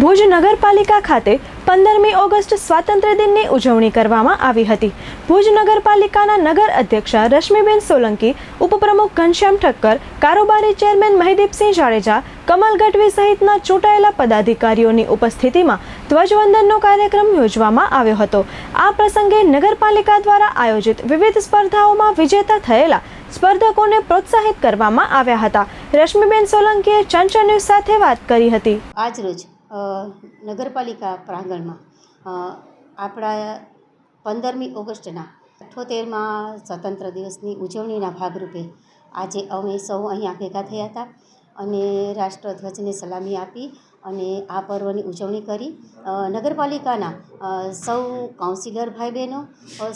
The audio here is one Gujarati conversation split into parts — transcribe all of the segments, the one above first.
ભુજ નગરપાલિકા ખાતે પંદરમી ઓગસ્ટ સ્વાતંત્ર્ય દિનની ઉજવણી કરવામાં આવી હતી. ભુજ નગરપાલિકાના નગર અધ્યક્ષા રશ્મિબેન સોલંકી ઉપપ્રમુખ ઘનશ્યામ ઠક્કર કારોબારી ચેરમેન મહિદીપસિંહ જાડેજા કમલ ગઢવી સહિતના ચૂંટાયેલા પદાધિકારીઓની ઉપસ્થિતિમાં ધ્વજવંદનનો કાર્યક્રમ યોજવામાં આવ્યો હતો. આ પ્રસંગે નગરપાલિકા દ્વારા આયોજિત વિવિધ સ્પર્ધાઓમાં વિજેતા થયેલા સ્પર્ધકોને પ્રોત્સાહિત કરવામાં આવ્યા હતા. રશ્મિબેન સોલંકીએ ચંચળ સાથે વાત કરી હતી. અ, નગરપાલિકા પ્રાંગણમાં. આપણા પંદરમી ઓગસ્ટના અઠ્ઠોતેરમાં સ્વતંત્ર દિવસની ઉજવણીના ભાગરૂપે આજે અમે સૌ અહીંયા ભેગા થયા હતા. અને રાષ્ટ્રધ્વજને સલામી આપી અને આ પર્વની ઉજવણી કરી. નગરપાલિકાના સૌ કાઉન્સિલર ભાઈ બહેનો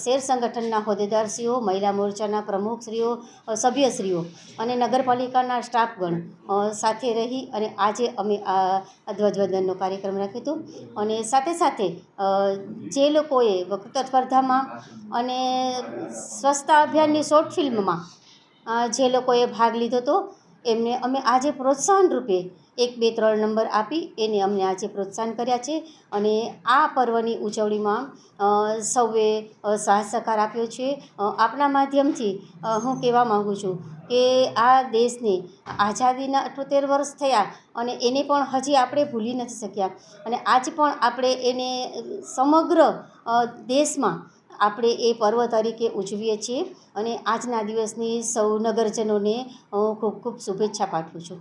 શેર સંગઠનના હોદ્દેદારશ્રીઓ, મહિલા મોરચાના પ્રમુખશ્રીઓ સભ્યશ્રીઓ અને નગરપાલિકાના સ્ટાફગણ સાથે રહી અને આજે અમે આ ધ્વજવંદનનો કાર્યક્રમ રાખ્યો હતો. અને સાથે સાથે જે લોકોએ વક્તૃત્વ સ્પર્ધામાં અને સ્વચ્છતા અભિયાનની શોર્ટ ફિલ્મમાં જે લોકોએ ભાગ લીધો હતો એમને અમે આજે પ્રોત્સાહન રૂપે એક, બે, ત્રણ નંબર આપી એને અમને આજે પ્રોત્સાહન કર્યા છે અને આ પર્વની ઉજવણીમાં સૌએ સાથ આપ્યો છે. આપના માધ્યમથી હું કહેવા માગું છું કે આ દેશને આઝાદીના અઠોતેર વર્ષ થયા અને એને પણ હજી આપણે ભૂલી નથી શક્યા. અને આજ પણ આપણે એને સમગ્ર દેશમાં આપણે એ પર્વ તરીકે ઉજવીએ છીએ અને આજના દિવસની સૌ નગરજનોને હું ખૂબ ખૂબ શુભેચ્છા પાઠવું છું.